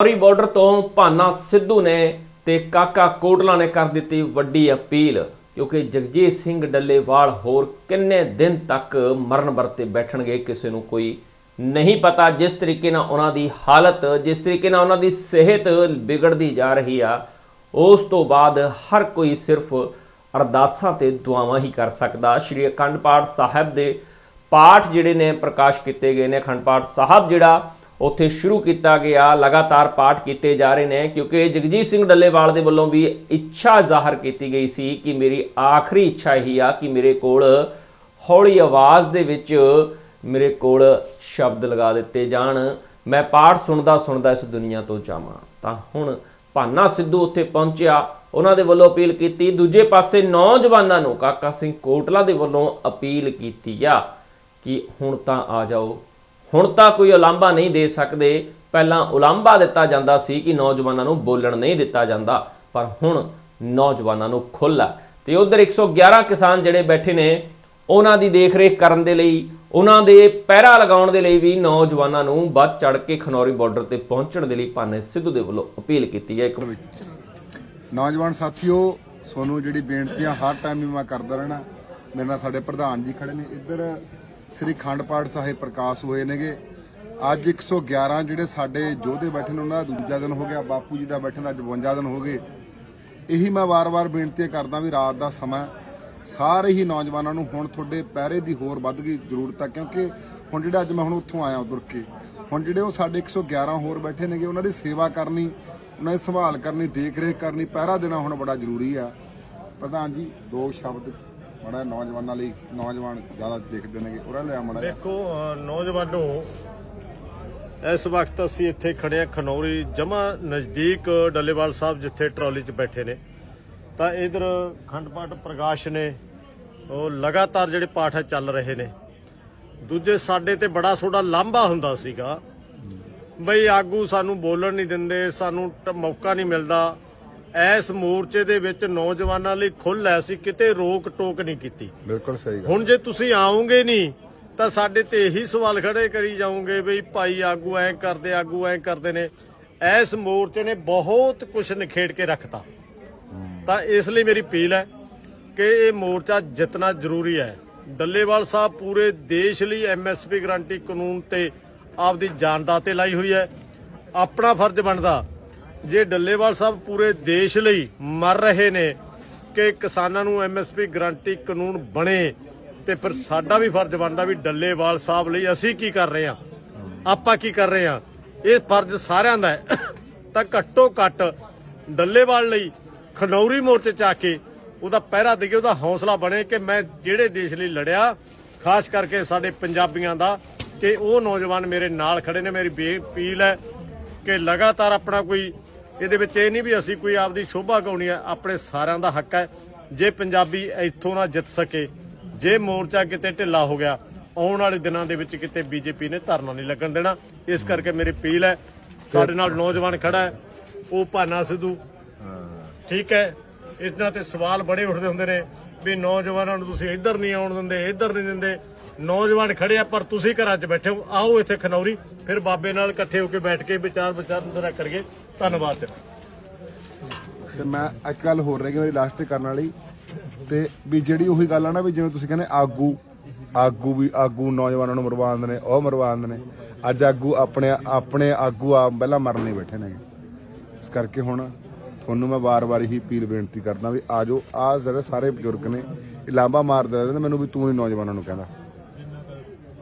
Khanauri border ਤੋਂ ਭਾਨਾ ਸਿੱਧੂ ਨੇ ਤੇ ਕਾਕਾ ਕੋਟਲਾ ਨੇ ਕਰ ਦਿੱਤੀ ਵੱਡੀ ਅਪੀਲ, ਕਿਉਂਕਿ ਜਗਜੀਤ ਸਿੰਘ ਡੱਲੇਵਾਲ ਹੋਰ ਕਿੰਨੇ ਦਿਨ ਤੱਕ ਮਰਨ ਵਰਤੇ ਬੈਠਣਗੇ, ਕਿਸੇ ਨੂੰ ਕੋਈ ਨਹੀਂ ਪਤਾ। ਜਿਸ ਤਰੀਕੇ ਨਾਲ ਉਹਨਾਂ ਦੀ ਹਾਲਤ, ਜਿਸ ਤਰੀਕੇ ਨਾਲ ਉਹਨਾਂ ਦੀ ਸਿਹਤ ਵਿਗੜਦੀ ਜਾ ਰਹੀ ਆ, ਉਸ ਤੋਂ ਬਾਅਦ ਹਰ ਕੋਈ ਸਿਰਫ ਅਰਦਾਸਾਂ ਤੇ ਦੁਆਵਾਂ ਹੀ ਕਰ ਸਕਦਾ। ਸ਼੍ਰੀ ਅਖੰਡ ਪਾਠ ਸਾਹਿਬ ਦੇ ਪਾਠ ਜਿਹੜੇ ਨੇ ਪ੍ਰਕਾਸ਼ ਕੀਤੇ ਗਏ ਨੇ। ਅਖੰਡ ਪਾਠ ਸਾਹਿਬ ਜਿਹੜਾ ਉੱਥੇ ਸ਼ੁਰੂ ਕੀਤਾ ਗਿਆ ਲਗਾਤਾਰ ਪਾਠ ਕੀਤੇ ਜਾ ਰਹੇ ਨੇ, ਕਿਉਂਕਿ ਜਗਜੀਤ ਸਿੰਘ ਡੱਲੇਵਾਲ ਦੇ ਵੱਲੋਂ ਵੀ ਇੱਛਾ ਜ਼ਾਹਰ ਕੀਤੀ ਗਈ ਸੀ ਕਿ ਮੇਰੀ ਆਖਰੀ ਇੱਛਾ ਇਹੀ ਆ ਕਿ ਮੇਰੇ ਕੋਲ ਹੌਲੀ ਆਵਾਜ਼ ਦੇ ਵਿੱਚ ਮੇਰੇ ਕੋਲ ਸ਼ਬਦ ਲਗਾ ਦਿੱਤੇ ਜਾਣ। ਮੈਂ ਪਾਠ ਸੁਣਦਾ ਸੁਣਦਾ ਇਸ ਦੁਨੀਆ ਤੋਂ ਜਾਵਾਂ। ਤਾਂ ਹੁਣ ਭਾਨਾ ਸਿੱਧੂ ਉੱਥੇ ਪਹੁੰਚਿਆ। ਉਹਨਾਂ ਦੇ ਵੱਲੋਂ ਅਪੀਲ ਕੀਤੀ। ਦੂਜੇ ਪਾਸੇ ਨੌਜਵਾਨਾਂ ਨੂੰ ਕਾਕਾ ਸਿੰਘ ਕੋਟਲਾ ਦੇ ਵੱਲੋਂ ਅਪੀਲ ਕੀਤੀ ਆ ਕਿ ਹੁਣ ਤਾਂ ਆ ਜਾਓ। ਹੁਣ ਤਾਂ ਕੋਈ ਉਲਾਂਭਾ ਨਹੀਂ ਦੇ ਸਕਦੇ। ਪਹਿਲਾਂ ਉਲਾਂਭਾ ਦਿੱਤਾ ਜਾਂਦਾ ਸੀ ਕਿ ਨੌਜਵਾਨਾਂ ਨੂੰ ਬੋਲਣ ਨਹੀਂ ਦਿੱਤਾ ਜਾਂਦਾ, ਪਰ ਹੁਣ ਨੌਜਵਾਨਾਂ ਨੂੰ ਖੁੱਲ੍ਹ ਤੇ ਉਧਰ 111 ਕਿਸਾਨ ਜਿਹੜੇ ਬੈਠੇ ਨੇ, ਉਹਨਾਂ ਦੀ ਦੇਖਰੇਖ ਕਰਨ ਦੇ ਲਈ, ਉਹਨਾਂ ਦੇ ਪਹਿਰਾ ਲਗਾਉਣ ਦੇ ਲਈ ਵੀ ਨੌਜਵਾਨਾਂ ਨੂੰ ਵੱਧ ਚੜ ਕੇ ਖਨੌਰੀ ਬਾਰਡਰ ਤੇ ਪਹੁੰਚਣ ਦੇ ਲਈ ਭਾਨੇ ਸਿੱਧੂ ਦੇ ਵੱਲੋਂ ਅਪੀਲ ਕੀਤੀ ਹੈ। ਇੱਕ ਨੌਜਵਾਨ ਸਾਥੀਓ, ਤੁਹਾਨੂੰ ਜਿਹੜੀ ਬੇਨਤੀਆਂ ਹਰ ਟਾਈਮ ਮੈਂ ਕਰਦਾ ਰਹਿਣਾ, ਮੇਰੇ ਨਾਲ ਸਾਡੇ ਪ੍ਰਧਾਨ ਜੀ ਖੜੇ ਨੇ। ਇੱਧਰ ਸ੍ਰੀ ਖੰਡ ਪਾਠ ਸਾਹਿਬ ਪ੍ਰਕਾਸ਼ ਹੋਏ ਨੇਗੇ। ਅੱਜ 111 ਜਿਹੜੇ ਸਾਡੇ ਯੋਧੇ ਬੈਠੇ ਨੇ, ਉਹਨਾਂ ਦਾ ਦੂਜਾ ਦਿਨ ਹੋ ਗਿਆ, ਬਾਪੂ ਜੀ ਦਾ ਬੈਠਣ ਦਾ ਅੱਜ 52 ਦਿਨ ਹੋ ਗਏ। ਇਹੀ ਮੈਂ ਵਾਰ-ਵਾਰ ਬੇਨਤੀ ਕਰਦਾ ਵੀ ਰਾਤ ਦਾ ਸਮਾਂ ਸਾਰੇ ਹੀ ਨੌਜਵਾਨਾਂ ਨੂੰ ਹੁਣ ਤੁਹਾਡੇ ਪਹਿਰੇ ਦੀ ਹੋਰ ਵੱਧ ਗਈ ਜ਼ਰੂਰਤ ਆ, ਕਿਉਂਕਿ ਹੁਣ ਜਿਹੜਾ ਅੱਜ ਮੈਂ ਹੁਣ ਉੱਥੋਂ ਆਇਆ ਉਧਰ ਕੇ, ਹੁਣ ਜਿਹੜੇ ਉਹ ਸਾਡੇ 111 ਹੋਰ ਬੈਠੇ ਨੇਗੇ, ਉਹਨਾਂ ਦੀ ਸੇਵਾ ਕਰਨੀ, ਉਹਨਾਂ ਦੀ ਸੰਭਾਲ ਕਰਨੀ ਦੇਖ ਰੇਖ ਕਰਨੀ, ਪਹਿਰਾ ਦੇਣਾ ਹੁਣ ਬੜਾ ਜ਼ਰੂਰੀ ਆ। ਪ੍ਰਧਾਨ ਜੀ, ਦੋ ਸ਼ਬਦ ਬੜਾ ਨੌਜਵਾਨਾਂ ਲਈ ਨੌਜਵਾਨ ਜ਼ਿਆਦਾ ਦੇਖਦੇ ਨੇਗੇ। ਉਹਨਾਂ ਲਿਆ ਮੜਾ ਦੇਖੋ ਨੌਜਵਾਨੋ, ਇਸ ਵਕਤ ਅਸੀਂ ਇੱਥੇ ਖੜੇ ਆ ਖਨੌਰੀ ਜਮਾ ਨਜ਼ਦੀਕ ਡੱਲੇਵਾਲ ਸਾਹਿਬ, ਜਿੱਥੇ ਟਰਾਲੀ 'ਚ ਬੈਠੇ ਨੇ। ਤਾਂ ਇਧਰ ਖੰਡ ਪਾਠ ਪ੍ਰਕਾਸ਼ ਨੇ, ਉਹ ਲਗਾਤਾਰ ਜਿਹੜੇ ਪਾਠ ਚੱਲ ਰਹੇ ਨੇ। ਦੂਜੇ ਸਾਡੇ ਤੇ ਬੜਾ ਸੋਡਾ ਲਾਂਭਾ ਹੁੰਦਾ ਸੀਗਾ। ਬਈ ਆਗੂ ਸਾਨੂੰ ਬੋਲਣ ਨਹੀਂ ਦਿੰਦੇ, ਸਾਨੂੰ ਮੌਕਾ ਨਹੀਂ ਮਿਲਦਾ। ਇਸ ਮੋਰਚੇ ਦੇ ਵਿੱਚ ਨੌਜਵਾਨਾਂ ਲਈ ਖੁੱਲ੍ਹ ਐ ਸੀ ਕਿਤੇ ਰੋਕ ਟੋਕ ਨਹੀਂ ਕੀਤੀ। ਬਿਲਕੁਲ ਸਹੀ ਗੱਲ ਹੁਣ ਜੇ ਤੁਸੀਂ ਆਓਗੇ ਨਹੀਂ ਤਾਂ ਸਾਡੇ ਤੇ ਇਹੀ ਸਵਾਲ ਖੜੇ ਕਰੀ ਜਾਓਗੇ ਬਈ ਭਾਈ ਆਗੂ ਐ ਕਰਦੇ ਆਗੂ ਐ ਕਰਦੇ ਨੇ। ਇਸ ਮੋਰਚੇ ਨੇ ਬਹੁਤ ਕੁਝ ਨਿਖੇੜ ਕੇ ਰੱਖਤਾ। ਤਾਂ ਇਸ ਲਈ ਮੇਰੀ ਅਪੀਲ ਹੈ ਕਿ ਇਹ ਮੋਰਚਾ ਜਿੱਤਣਾ ਜ਼ਰੂਰੀ ਹੈ। ਡੱਲੇਵਾਲ ਸਾਹਿਬ ਪੂਰੇ ਦੇਸ਼ ਲਈ ਐਮਐਸਪੀ ਗਰੰਟੀ ਕਾਨੂੰਨ ਤੇ ਆਪਦੀ ਜਾਨਦਾਂ ਤੇ ਲਾਈ ਹੋਈ ਹੈ। ਆਪਣਾ ਫਰਜ਼ ਬਣਦਾ ਜੇ ਡੱਲੇਵਾਲ ਸਾਹਿਬ ਪੂਰੇ ਦੇਸ਼ ਲਈ ਮਰ ਰਹੇ ਨੇ, ਕਿ ਕਿਸਾਨਾਂ ਨੂੰ ਐਮਐਸਪੀ ਗਰੰਟੀ ਕਾਨੂੰਨ ਬਣੇ, ਤੇ ਫਿਰ ਸਾਡਾ ਵੀ ਫਰਜ਼ ਬਣਦਾ ਵੀ ਡੱਲੇਵਾਲ ਸਾਹਿਬ ਲਈ ਅਸੀਂ ਕੀ ਕਰ ਰਹੇ ਹਾਂ? ਆਪਾਂ ਕੀ ਕਰ ਰਹੇ ਹਾਂ? ਇਹ ਫਰਜ਼ ਸਾਰਿਆਂ ਦਾ ਹੈ। ਤਾਂ ਘੱਟੋ ਘੱਟ ਡੱਲੇਵਾਲ ਲਈ ਖਨੌਰੀ ਮੋਰਚੇ ਚ ਆ ਕੇ ਉਹਦਾ ਪਹਿਰਾ ਦੇ ਕੇ ਉਹਦਾ ਹੌਸਲਾ ਬਣੇ ਕਿ ਮੈਂ ਜਿਹੜੇ ਦੇਸ਼ ਲਈ ਲੜਿਆ, ਖਾਸ ਕਰਕੇ ਸਾਡੇ ਪੰਜਾਬੀਆਂ ਦਾ, ਕਿ ਉਹ ਨੌਜਵਾਨ ਮੇਰੇ ਨਾਲ ਖੜੇ ਨੇ, ਮੇਰੀ ਬੇਅਪੀਲ ਹੈ ਕਿ ਲਗਾਤਾਰ ਆਪਣਾ ਕੋਈ ਇਹਦੇ ਵਿੱਚ ਇਹ ਨਹੀਂ ਵੀ ਅਸੀਂ ਕੋਈ ਆਪਦੀ ਸ਼ੋਭਾ ਗਾਉਣੀ ਹੈ ਆਪਣੇ ਸਾਰਿਆਂ ਦਾ ਹੱਕ ਹੈ। ਜੇ ਪੰਜਾਬੀ ਇੱਥੋਂ ਨਾ ਜਿੱਤ ਸਕੇ ਜੇ ਮੋਰਚਾ ਕਿਤੇ ਢਿੱਲਾ ਹੋ ਗਿਆ ਆਉਣ ਵਾਲੇ ਦਿਨਾਂ ਦੇ ਵਿੱਚ ਕਿਤੇ ਬੀਜੇਪੀ ਨੇ ਧਰਨਾ ਨਹੀਂ ਲੱਗਣ ਦੇਣਾ। ਇਸ ਕਰਕੇ ਮੇਰੀ ਅਪੀਲ ਹੈ ਸਾਡੇ ਨਾਲ ਨੌਜਵਾਨ ਖੜਾ ਹੈ ਉਹ ਭਾਨਾ ਸਿੱਧੂ। ਠੀਕ ਹੈ ਇਹਨਾਂ ਤੇ ਸਵਾਲ ਬੜੇ ਉੱਠਦੇ ਹੁੰਦੇ ਨੇ। ਵੀ ਨੌਜਵਾਨਾਂ ਨੂੰ ਤੁਸੀਂ ਇੱਧਰ ਨਹੀਂ ਆਉਣ ਦਿੰਦੇ, ਇੱਧਰ ਨਹੀਂ ਦਿੰਦੇ। ਨੌਜਵਾਨ ਖੜੇ ਆ, ਪਰ ਤੁਸੀਂ ਘਰਾਂ 'ਚ ਬੈਠੇ ਹੋ। ਆਓ ਇੱਥੇ ਖਨੌਰੀ, ਫਿਰ ਬਾਬੇ ਨਾਲ ਇਕੱਠੇ ਹੋ ਕੇ ਬੈਠ ਕੇ ਵਿਚਾਰ ਵਿਚਾਰਧਾਰਾ ਕਰੀਏ। ਧੰਨਵਾਦ ਤੇ ਮੈਂ ਇੱਕ ਗੱਲ ਹੋਰ ਰਹਿ ਗਈ ਮੇਰੀ ਲਾਸਟ ਤੇ ਕਰਨ ਵਾਲੀ। ਤੇ ਵੀ ਜਿਹੜੀ ਉਹੀ ਗੱਲ ਆ ਨਾ, ਵੀ ਜਿਵੇਂ ਤੁਸੀਂ ਕਹਿੰਦੇ ਆਗੂ ਆਗੂ ਵੀ ਆਗੂ ਨੌਜਵਾਨਾਂ ਨੂੰ ਮਰਵਾ ਦਿੰਦੇ ਨੇ, ਉਹ ਮਰਵਾ ਨੇ। ਅੱਜ ਆਗੂ ਆਪਣੇ ਆਪਣੇ ਆਗੂ ਆ, ਪਹਿਲਾਂ ਮਰਨ ਲਈ ਬੈਠੇ ਨੇ ਇਸ ਕਰਕੇ ਹੁਣ ਤੁਹਾਨੂੰ ਮੈਂ ਵਾਰ-ਵਾਰ ਹੀ ਅਪੀਲ ਬੇਨਤੀ ਕਰਦਾ ਵੀ ਆਜੋ ਆ ਜਿਹੜੇ ਸਾਰੇ ਬਜ਼ੁਰਗ ਨੇ ਇਹ ਲਾਂਬਾ ਮਾਰਦੇ ਰਹਿੰਦੇ, ਮੈਨੂੰ ਵੀ ਤੂੰ ਹੀ ਨੌਜਵਾਨਾਂ ਨੂੰ ਕਹਿੰਦਾ।